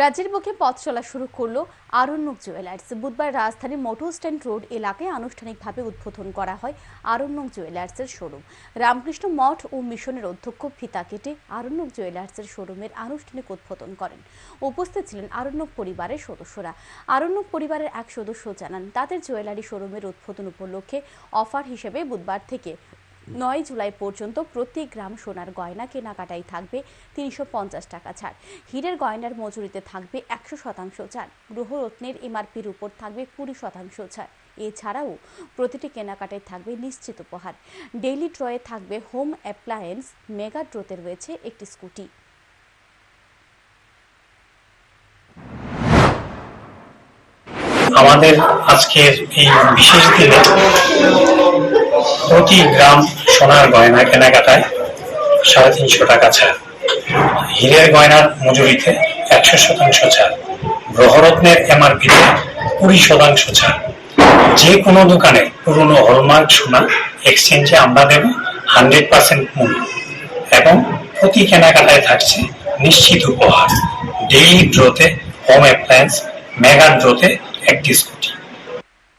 রাজ্যের বুকে পথ চলা শুরু করল আরণ্যক জুয়েলার্স। বুধবার রাজধানীর মোটর স্ট্যান্ড রোড এলাকায় আনুষ্ঠানিকভাবে উদ্বোধন করা হয় আরণ্যক জুয়েলার্সের শোরুম। রামকৃষ্ণ মঠ ও মিশনের অধ্যক্ষ ফিতা কেটে আরণ্যক জুয়েলার্সের শোরুমের আনুষ্ঠানিক উদ্বোধন করেন। উপস্থিত ছিলেন আরণ্যক পরিবারের সদস্যরা। আরণ্যক পরিবারের এক সদস্য জানান, তাদের জুয়েলারি শোরুমের উদ্বোধন উপলক্ষে অফার হিসেবে বুধবার থেকে নয় জুলাই পর্যন্ত প্রতি গ্রাম সোনার গয়না কেনাকাটায় থাকবে তিনশো পঞ্চাশ টাকা ছাড়। হীরের গয়নার মজুরিতে থাকবে একশো শতাংশ ছাড়। গ্রহরত্নের এমআরপির উপর থাকবে কুড়ি শতাংশ ছাড়। এছাড়াও প্রতিটি কেনাকাটায় থাকবে নিশ্চিত উপহার। ডেইলি ড্রয়ে থাকবে হোম অ্যাপ্লায়েন্স, মেগা ড্রোতে রয়েছে একটি স্কুটি। আমাদের আজকের এই বিশেষ দিনে প্রতি গ্রাম সোনার গয়না কেনাকাটায় সাড়ে তিনশো টাকা ছাড়। হীরের গয়নার মজুরিতে একশো শতাংশ ছাড়। গ্রহরত্নের এমআরপিতে কুড়ি শতাংশ ছাড়। যে কোনো দোকানে পুরনো হলমার্ক সোনা এক্সচেঞ্জে আমরা দেব হান্ড্রেড পার্সেন্ট মূল্য এবং প্রতি কেনাকাটায় থাকছে নিশ্চিত উপহার। ডেইলি ড্রোতে, হোম অ্যাপ্লায়েন্স, মেগা ড্রোতে একটি স্কুটি